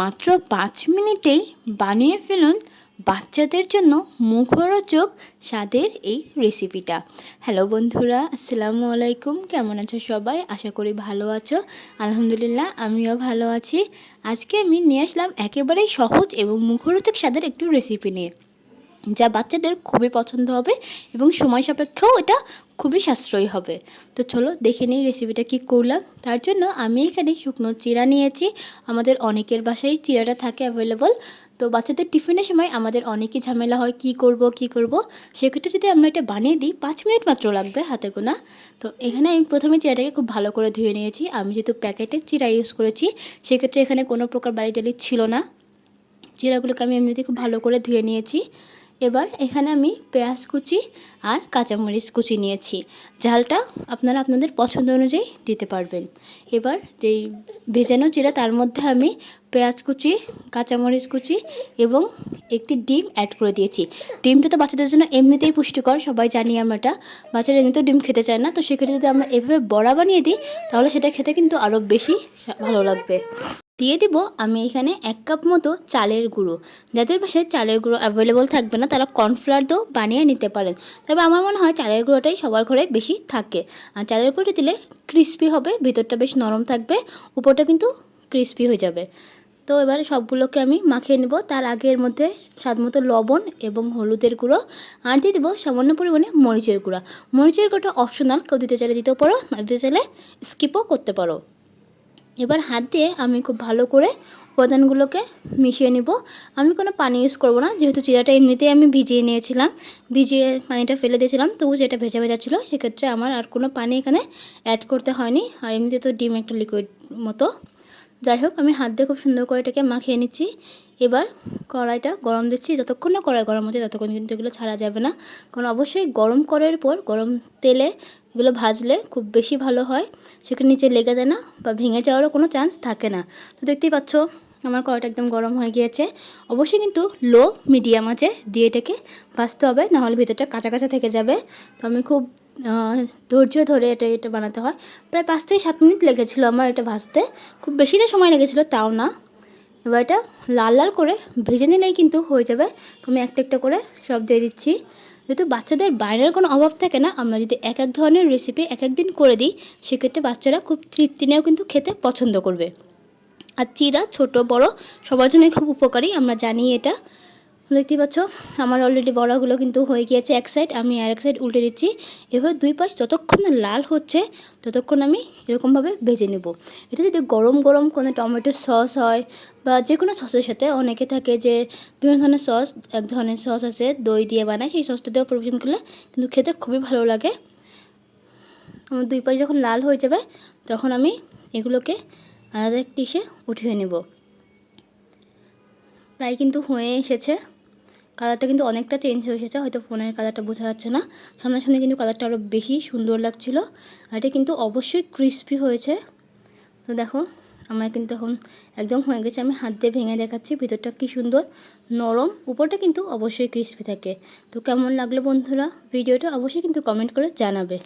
মাত্র পাঁচ মিনিটেই বানিয়ে ফেলুন বাচ্চাদের জন্য মুখরোচক স্বাদের এই রেসিপিটা হ্যালো বন্ধুরা, আসসালামু আলাইকুম। কেমন আছো সবাই? আশা করি ভালো আছো। আলহামদুলিল্লাহ, আমিও ভালো আছি। আজকে আমি নিয়ে আসলাম একেবারেই সহজ এবং মুখরোচক স্বাদের একটু রেসিপি নিয়ে। যা বাচ্চাদের খুবই পছন্দ হবে এবং সময় সাপেক্ষেও এটা খুবই সাশ্রয়ী হবে। তো চলো দেখে নিই রেসিপিটা কি করলাম। তার জন্য আমি এখানে শুকনো চিরা নিয়েছি। আমাদের অনেকের বাসায় চিরাটা থাকে অ্যাভেলেবল তো বাচ্চাদের টিফিনের সময় আমাদের অনেকই ঝামেলা হয় কি করব কি করব। সেক্ষেত্রে যদি আমরা এটা বানিয়ে দিই, পাঁচ মিনিট মাত্র লাগবে হাতে গোনা। তো এখানে আমি প্রথমে চিরাটাকে খুব ভালো করে ধুয়ে নিয়েছি। আমি যেহেতু প্যাকেটের চিরা ইউজ করেছি, সেক্ষেত্রে এখানে কোনো প্রকার বাড়ি ছিল না। চিরাগুলোকে আমি এমনিতে খুব ভালো করে ধুয়ে নিয়েছি। এবার এখানে আমি পেঁয়াজ কুচি আর কাঁচামরিচ কুচি নিয়েছি। ঝালটা আপনারা আপনাদের পছন্দ অনুযায়ী দিতে পারবেন। এবার যেই ভেজানো চিরা তার মধ্যে আমি পেঁয়াজ কুচি, কাঁচামরিচ কুচি এবং একটি ডিম অ্যাড করে দিয়েছি। ডিমটা তো বাচ্চাদের জন্য এমনিতেই পুষ্টিকর, সবাই জানি আমরা। এটা বাচ্চারা এমনিতেও ডিম খেতে চায় না, তো সেক্ষেত্রে যদি আমরা এভাবে বড়া বানিয়ে দিই, তাহলে সেটা খেতে কিন্তু আরও বেশি ভালো লাগবে। দিয়ে দিব আমি এখানে এক কাপ মতো চালের গুঁড়ো। যাদের বাসায় চালের গুঁড়ো অ্যাভেলেবল থাকবে না, তারা কর্নফ্লাওয়ার দিয়েও বানিয়ে নিতে পারেন। তবে আমার মনে হয় চালের গুঁড়োটাই সবার ঘরে বেশি থাকে। আর চালের গুঁড়ো দিলে ক্রিস্পি হবে, ভিতরটা বেশ নরম থাকবে, উপরটা কিন্তু ক্রিস্পি হয়ে যাবে। তো এবার সবগুলোকে আমি মাখিয়ে নেব। তার আগে এর মধ্যে স্বাদ মতো লবণ এবং হলুদের গুঁড়ো। আর দিয়ে দেবো সামান্য পরিমাণে মরিচের গুঁড়া। মরিচের গুঁড়োটা অপশনাল কেউ দিতে চাইলে দিতেও পারো, না দিতে চাইলে স্কিপও করতে পারো। এবার হাত দিয়ে আমি খুব ভালো করে উপাদানগুলোকে মিশিয়ে নেব। আমি কোনো পানি ইউজ করব না, যেহেতু চিরাটা এমনিতেই আমি ভিজিয়ে নিয়েছিলাম। ভিজিয়ে পানিটা ফেলে দিয়েছিলাম, তবু যেটা ভেজা ভেজা ছিল, সেক্ষেত্রে আমার আর কোনো পানি এখানে অ্যাড করতে হয়নি। আর এমনিতে তো ডিম একটা লিকুইড মতো। যাই হোক, আমি হাত দিয়ে খুব সুন্দর করে এটাকে মাখিয়ে নিচ্ছি। এবার কড়াইটা গরম দিচ্ছি। যতক্ষণ না কড়াই গরম হচ্ছে, ততক্ষণ কিন্তু এগুলো ছাড়া যাবে না। কারণ অবশ্যই গরম করার পর, গরম তেলে এগুলো ভাজলে খুব বেশি ভালো হয়। সেখানে নিচে লেগে যায় না বা ভেঙে যাওয়ারও কোনো চান্স থাকে না। তো দেখতেই পাচ্ছ, আমার কড়াইটা একদম গরম হয়ে গিয়েছে। অবশ্যই কিন্তু লো মিডিয়াম আছে। দিয়ে এটাকে ভাজতে হবে, নাহলে ভিতরটা কাঁচা কাঁচা থেকে যাবে। তো আমি খুব ধৈর্য ধরে এটা এটা বানাতে হয়। প্রায় পাঁচ থেকে সাত মিনিট লেগেছিলো আমার এটা ভাজতে। খুব বেশিটা সময় লেগেছিলো, তাও না। এবার এটা লাল লাল করে ভেজে নিলেই কিন্তু হয়ে যাবে। আমি একটা একটা করে সব দিয়ে দিচ্ছি। যেহেতু বাচ্চাদের বাইরের কোনো অভাব থাকে না, আমরা যদি এক এক ধরনের রেসিপি এক এক দিন করে দিই, সেক্ষেত্রে বাচ্চারা খুব তৃপ্তি নিয়েও কিন্তু খেতে পছন্দ করবে। আর চিরা, ছোট, বড়, সবার জন্যই খুব উপকারী, আমরা জানি এটা। দেখতেই পাচ্ছ, আমার অলরেডি বড়াগুলো কিন্তু হয়ে গিয়েছে এক সাইড আমি আর এক সাইড উল্টে দিচ্ছি। এভাবে দুই পাশ যতক্ষণ লাল হচ্ছে, ততক্ষণ আমি এরকমভাবে ভেজে নেব। এটা যদি গরম গরম কোনো টমেটোর সস হয় বা যে কোনো সসের সাথে অনেকে থাকে যে বিভিন্ন ধরনের সস এক ধরনের সস আছে, দই দিয়ে বানায়, সেই সসটা দিয়েও পরিবেশন করলে কিন্তু খেতে খুবই ভালো লাগে। আমার দুই পাশ যখন লাল হয়ে যাবে, তখন আমি এগুলোকে আলাদা একটি উঠিয়ে নেব। প্রায় কিন্তু হয়ে এসেছে। কালারটা কিন্তু অনেকটা চেঞ্জ হয়ে এসেছে। হয়তো ফোনের কালারটা বোঝা যাচ্ছে না। সামনাসামনি কিন্তু কালারটা আরও বেশি সুন্দর লাগছিল। আর এটা কিন্তু অবশ্যই ক্রিস্পি হয়েছে। তো দেখো, আমার কিন্তু এখন একদম হয়ে গেছে। আমি হাত দিয়ে ভেঙে দেখাচ্ছি, ভিতরটা কি সুন্দর, নরম। উপরটা কিন্তু অবশ্যই ক্রিস্পি থাকে। তো কেমন লাগল বন্ধুরা? ভিডিওটা অবশ্যই কিন্তু কমেন্ট করে জানাবে।